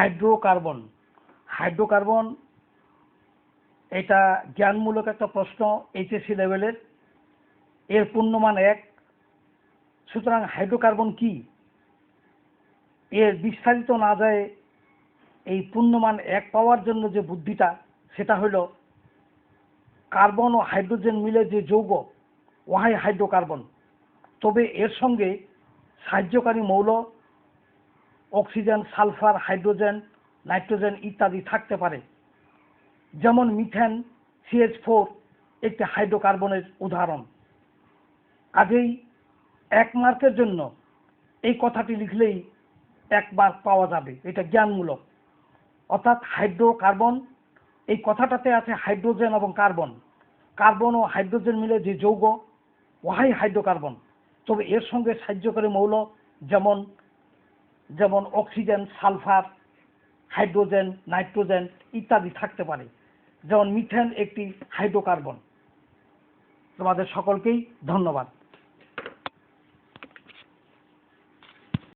Hydrocarbon. Hydrocarbon, এটা জ্ঞানমূলক একটা প্রশ্ন এইচএসসি লেভেলের। এর পূর্ণমান এক। সুতরাং হাইড্রোকার্বন কি? এর বিস্তারিত না যায় এই পূর্ণমান এক পাওয়ার জন্য যে বুদ্ধিটা, সেটা হলো কার্বন ও হাইড্রোজেন মিলে যে যৌগ ওহাই হাইড্রোকার্বন। তবে এর সঙ্গে সাহায্যকারী মৌল অক্সিজেন, সালফার, হাইড্রোজেন, নাইট্রোজেন ইত্যাদি থাকতে পারে। যেমন মিথেন সিএইচ ফোর একটি হাইড্রোকার্বনের উদাহরণ। কাজেই এক মার্কের জন্য এই কথাটি লিখলেই এক মার্ক পাওয়া যাবে, এটা জ্ঞানমূলক। অর্থাৎ হাইড্রোকার্বন, এই কথাটাতে আছে হাইড্রোজেন এবং কার্বন। কার্বন ও হাইড্রোজেন মিলে যে যৌগ ওহাই হাইড্রোকার্বন। তবে এর সঙ্গে সাহায্যকারী মৌল যেমন যেমন অক্সিজেন, সালফার, হাইড্রোজেন, নাইট্রোজেন ইত্যাদি থাকতে পারে। যেমন মিথেন একটি হাইড্রোকার্বন। তোমাদের সকলকেই ধন্যবাদ।